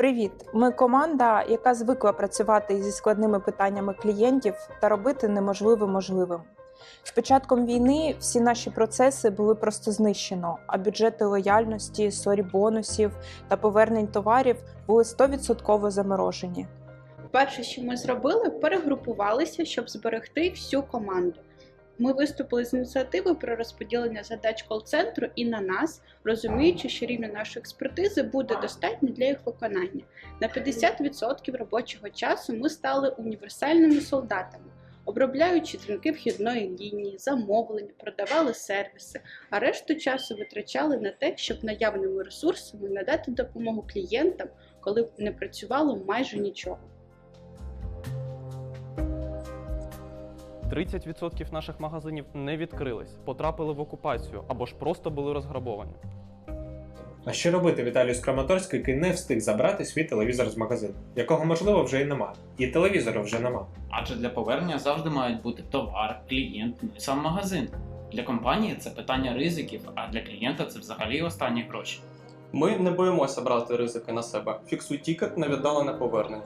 Привіт! Ми команда, яка звикла працювати зі складними питаннями клієнтів та робити неможливе можливим. З початком війни всі наші процеси були просто знищено, а бюджети лояльності, сорі бонусів та повернень товарів були 100% заморожені. Перше, що ми зробили, перегрупувалися, щоб зберегти всю команду. Ми виступили з ініціативою про розподілення задач кол-центру і на нас, розуміючи, що рівня нашої експертизи буде достатньо для їх виконання. На 50% робочого часу ми стали універсальними солдатами, обробляючи дзвінки вхідної лінії, замовлення, продавали сервіси, а решту часу витрачали на те, щоб наявними ресурсами надати допомогу клієнтам, коли не працювало майже нічого. 30% наших магазинів не відкрились, потрапили в окупацію або ж просто були розграбовані. А що робити Віталію з Краматорська, який не встиг забрати свій телевізор з магазину, якого можливо вже і нема, і телевізора вже нема. Адже для повернення завжди мають бути товар, клієнт ну і сам магазин. Для компанії це питання ризиків, а для клієнта це взагалі останні гроші. Ми не боїмося брати ризики на себе. Фіксуй тікет на віддалене повернення.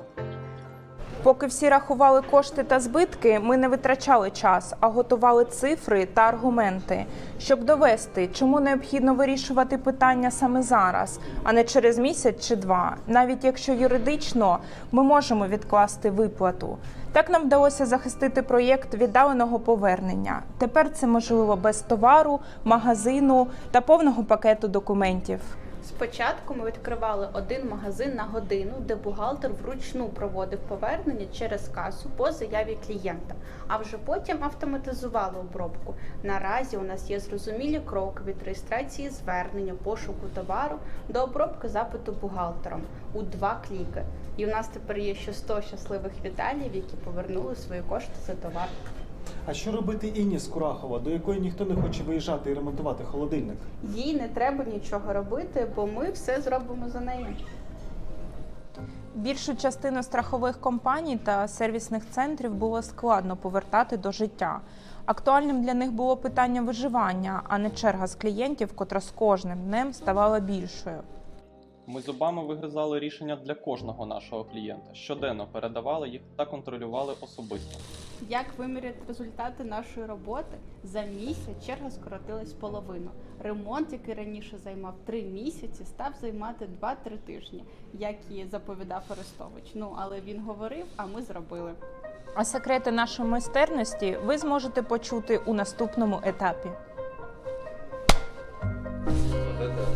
Поки всі рахували кошти та збитки, ми не витрачали час, а готували цифри та аргументи, щоб довести, чому необхідно вирішувати питання саме зараз, а не через місяць чи два, навіть якщо юридично ми можемо відкласти виплату. Так нам вдалося захистити проєкт віддаленого повернення. Тепер це можливо без товару, магазину та повного пакету документів. Спочатку ми відкривали один магазин на годину, де бухгалтер вручну проводив повернення через касу по заяві клієнта, а вже потім автоматизували обробку. Наразі у нас є зрозумілі кроки від реєстрації звернення, пошуку товару до обробки запиту бухгалтером у два кліки. І у нас тепер є ще 100 щасливих Віталіїв, які повернули свої кошти за товар. А що робити Інні з Курахова, до якої ніхто не хоче виїжджати і ремонтувати холодильник? Їй не треба нічого робити, бо ми все зробимо за неї. Більшу частину страхових компаній та сервісних центрів було складно повертати до життя. Актуальним для них було питання виживання, а не черга з клієнтів, котра з кожним днем ставала більшою. Ми зубами вигризали рішення для кожного нашого клієнта, щоденно передавали їх та контролювали особисто. Як виміряти результати нашої роботи? За місяць черга скоротилась половину. Ремонт, який раніше займав 3 місяці, став займати 2-3 тижні, як і заповідав Арестович. Ну але він говорив, а ми зробили. А секрети нашої майстерності ви зможете почути у наступному етапі.